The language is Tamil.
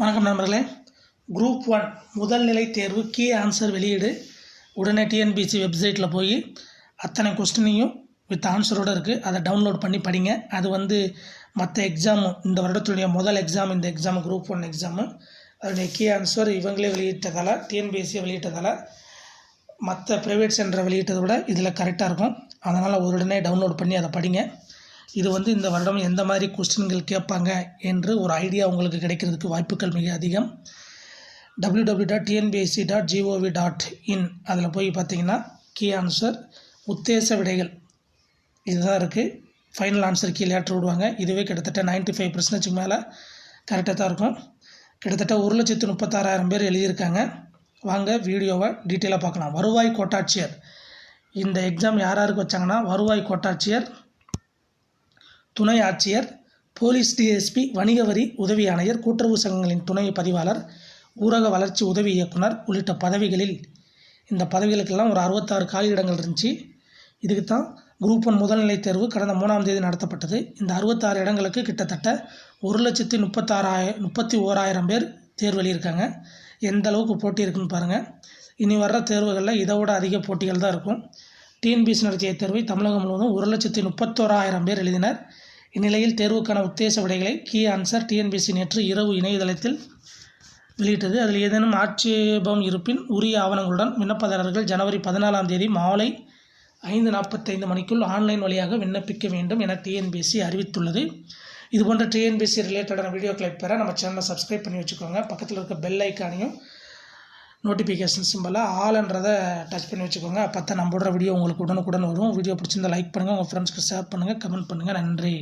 வணக்கம் நண்பர்களே. குரூப் ஒன் முதல்நிலை தேர்வு கீ ஆன்சர் வெளியீடு. உடனே டிஎன்பிசி வெப்சைட்டில் போய் அத்தனை கொஸ்டினையும் வித் ஆன்சரோடு இருக்குது அதை டவுன்லோட் பண்ணி படிங்க. அது வந்து மற்ற எக்ஸாமு இந்த வருடத்துடைய முதல் எக்ஸாம் இந்த எக்ஸாம் குரூப் ஒன் எக்ஸாமு அதனுடைய கீ ஆன்சர் இவங்களே வெளியிட்டதால் டிஎன்பிஎஸ்சியை வெளியிட்டதால் மற்ற ப்ரைவேட் சென்டரை வெளியிட்டதை விட இதில் கரெக்டாக இருக்கும். அதனால் உடனே டவுன்லோட் பண்ணி அதை படிங்க. இது வந்து இந்த வருடம் எந்த மாதிரி கொஸ்டின்கள் கேட்பாங்க என்று ஒரு ஐடியா உங்களுக்கு கிடைக்கிறதுக்கு வாய்ப்புகள் மிக அதிகம். W W dot TNPSC dot G O V dot in அதில் போய் பார்த்தீங்கன்னா கீ ஆன்சர் உத்தேச விடைகள். இதுதான் இருக்குது ஃபைனல் ஆன்சர் கீ ஏற்று விடுவாங்க. இதுவே கிட்டத்தட்ட 95% ஃபைவ் பர்சன்டேஜ் மேலே கரெக்டாக தான் இருக்கும். கிட்டத்தட்ட ஒரு லட்சத்து முப்பத்தாறாயிரம் பேர் எழுதியிருக்காங்க. வாங்க வீடியோவை டீட்டெயிலாக பார்க்கலாம். வருவாய் கோட்டாட்சியர். இந்த எக்ஸாம் யார் யாருக்கு வச்சாங்கன்னா வருவாய் கோட்டாட்சியர் துணை ஆட்சியர் போலீஸ் டிஎஸ்பி வணிக வரி உதவி ஆணையர் கூட்டுறவு சங்கங்களின் துணை பதிவாளர் ஊரக வளர்ச்சி உதவி இயக்குனர் உள்ளிட்ட பதவிகளில் இந்த பதவிகளுக்கெல்லாம் ஒரு அறுபத்தாறு காலியிடங்கள் இருந்துச்சு. இதுக்கு தான் குரூப் ஒன் முதல்நிலை தேர்வு கடந்த மூணாம் தேதி நடத்தப்பட்டது. இந்த அறுபத்தாறு இடங்களுக்கு கிட்டத்தட்ட ஒரு லட்சத்தி முப்பத்தாறாய முப்பத்தி ஓராயிரம் பேர் தேர்வு எழுதியிருக்காங்க. எந்த அளவுக்கு போட்டி இருக்குன்னு பாருங்கள் இனி வர்ற தேர்வுகளில் இதை விட அதிக போட்டிகள் தான் இருக்கும். டிஎன்பிசி நடத்திய தேர்வை தமிழகம் முழுவதும் ஒரு லட்சத்தி முப்பத்தோராயிரம் பேர் எழுதினர். இந்நிலையில் தேர்வுக்கான உத்தேச விடைகளை கீ ஆன்சர் டிஎன்பிசி நேற்று இரவு இணையதளத்தில் வெளியிட்டது. அதில் ஏதேனும் ஆட்சேபம் இருப்பின் உரிய ஆவணங்களுடன் விண்ணப்பதாரர்கள் ஜனவரி பதினாலாம் தேதி மாலை ஐந்து நாற்பத்தைந்து மணிக்குள் ஆன்லைன் வழியாக விண்ணப்பிக்க வேண்டும் என டிஎன்பிஎஸ்சி அறிவித்துள்ளது. இது போன்ற டிஎன்பிஎஸ்சி ரிலேட்டடான வீடியோக்களை பெற நம்ம சேனலை சப்ஸ்கிரைப் பண்ணி வச்சுக்கோங்க. பக்கத்தில் இருக்க பெல் ஐக்கானையும் நோட்டிஃபிகேஷன் சிம்பிளாக ஆல்ன்றதை டச் பண்ணி வச்சுக்கோங்க. அப்போ தான் நம்ம போடுற வீடியோ உங்களுக்கு உடனுக்குடன் வரும். வீடியோ பிடிச்சிருந்தால் லைக் பண்ணுங்கள் உங்கள் ஃப்ரெண்ட்ஸ்க்கு ஷேர் பண்ணுங்கள் கமெண்ட் பண்ணுங்கள் நன்றி.